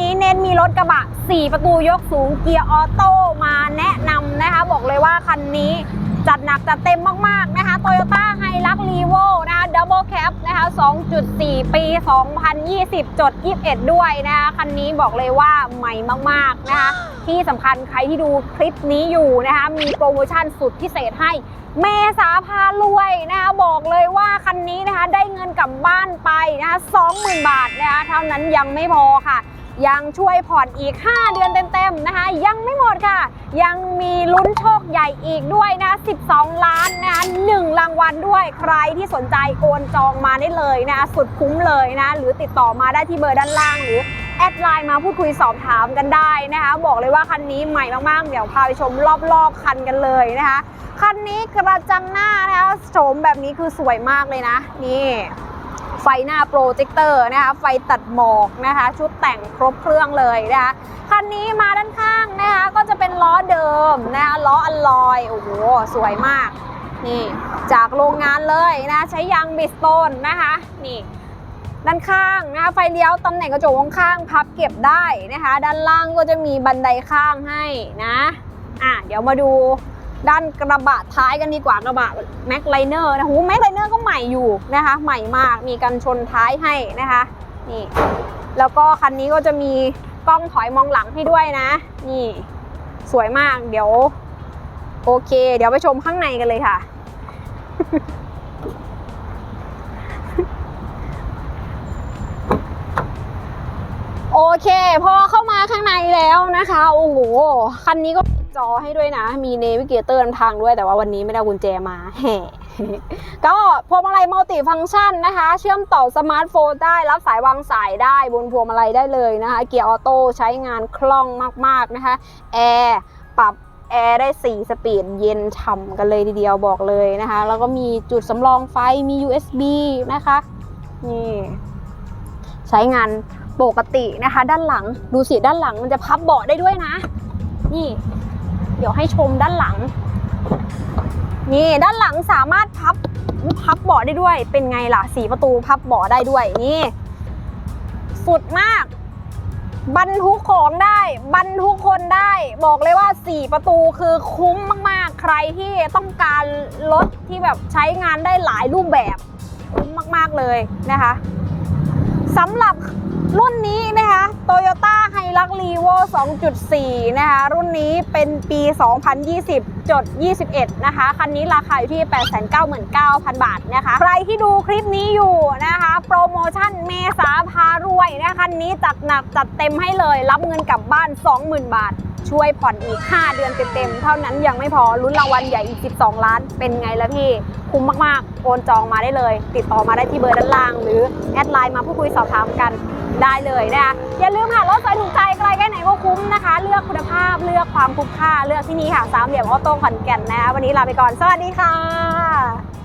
นี้เน้นมีรถกระบะ 4 ประตูยกสูงเกียร์ออโต้มาแนะนำนะคะ บอกเลยว่าคันนี้จัดหนักจัดเต็มมากๆนะคะ Toyota h i l u x r e v o นะคะ Double Cab นะคะ 2.4 ปี 2020 จด 21 ด้วยนะคะ คันนี้บอกเลยว่าใหม่มากๆนะคะ ที่สำคัญใครที่ดูคลิปนี้อยู่นะคะ มีโปรโมชั่นสุดพิเศษให้เมษาพารวยนะคะบอกเลยว่าคันนี้นะคะได้เงินกลับบ้านไปนะคะ20,000 บาทนะคะเท่านั้นยังไม่พอค่ะ ยังช่วยผ่อนอีก 5 เดือนเต็มๆนะคะ ยังไม่หมดค่ะ ยังมีลุ้นโชคใหญ่อีกด้วยนะ 12 ล้านนะคะ1รางวัลด้วยใครที่สนใจโอนจองมาได้เลยนะ สุดคุ้มเลยนะ หรือติดต่อมาได้ที่เบอร์ด้านล่างหรือแอดไลน์มาพูดคุยสอบถามกันได้นะคะ บอกเลยว่าคันนี้ใหม่มากๆ เดี๋ยวพาไปชมรอบๆ คันกันเลยนะคะ คันนี้กระจังหน้านะคะโฉมแบบนี้คือสวยมากเลยนะ นี่ ไฟหน้าโปรเจคเตอร์นะคะ ไฟตัดหมอกนะคะ ชุดแต่งครบเครื่องเลยนะคะ คันนี้มาด้านข้างนะคะ ก็จะเป็นล้อเดิมนะคะล้ออัลลอย โอ้โห สวยมาก นี่จากโรงงานเลยนะใช้ยางบิสโตนนะคะ นี่ด้านข้างนะคะไฟเลี้ยวตำแหน่งกระจกข้างพับเก็บได้นะคะ ด้านล่างก็จะมีบันไดข้างให้นะอะเดี๋ยวมาดู ด้านกระบะท้ายกันดีกว่ากระบะแม็กไลเนอร์นะหูแม็กไลเนอร์ก็ใหม่อยู่นะคะ ใหม่มากมีกันชนท้ายให้นะคะนี่แล้วก็คันนี้ก็จะมีกล้องถอยมองหลังให้ด้วยนะ นี่สวยมากเดี๋ยว โอเค เดี๋ยวไปชมข้างในกันเลยค่ะ โอเค พอเข้ามาข้างในแล้วนะคะ โอ้โห คันนี้ก็จอให้ด้วยนะ มีเนวิเกเตอร์นำทางด้วย แต่ว่าวันนี้ไม่ได้กุญแจมาแห่ก็พวงมาลัยมัลติฟังก์ชันนะคะ เชื่อมต่อสมาร์ทโฟนได้ รับสายวางสายได้บนพวงมาลัยได้เลยนะคะ เกียร์ออโต้ใช้งานคล่องมากๆนะคะ แอร์ปรับแอร์ได้ 4 สปีดเย็นฉ่ำกันเลยทีเดียวบอกเลยนะคะ แล้วก็มีจุดสำรองไฟมี USB นะคะ นี่ ใช้งาน ปกตินะคะ ด้านหลังดูสิด้านหลังมันจะพับเบาะได้ด้วยนะ นี่ เดี๋ยวให้ชมด้านหลัง นี่ด้านหลังสามารถพับพับเบาะได้ด้วย เป็นไงล่ะสีประตูพับเบาะได้ด้วยนี่ สุดมาก บรรทุกของได้ บรรทุกคนได้ บอกเลยว่า 4 ประตูคือคุ้มมากๆ ใครที่ต้องการรถที่แบบใช้งานได้หลายรูปแบบ คุ้มมากๆเลยนะคะสำหรับ รุ่นนี้นะคะ Toyota Hilux Revo 2.4 นะคะ รุ่นนี้เป็นปี 2020จด21 นะคะ คันนี้ราคาอยู่ที่ 899,000 บาทนะคะ ใครที่ดูคลิปนี้อยู่นะคะ โปรโมชั่นเมษาพารวยนะคะคันนี้จัดหนักจัดเต็มให้เลย รับเงินกลับบ้าน 20,000 บาท ช่วยผ่อนอีก 5 เดือนเต็มๆ เท่านั้นยังไม่พอลุ้นรางวัลใหญ่อีก 12 ล้าน เป็นไงละพี่ คุ้มมากๆ โอนจองมาได้เลย ติดต่อมาได้ที่เบอร์ด้านล่าง หรือแอดไลน์มาพูดคุยสอบถามกันได้เลยนะคะอย่าลืมค่ะรถไฟถูกใจใครแค่ไหนก็คุ้มนะคะ เลือกคุณภาพเลือกความคุ้มค่าเลือกที่นี่ค่ะสามเหลี่ยมออโต้ขอนแก่นนะคะวันนี้ลาไปก่อนสวัสดีค่ะ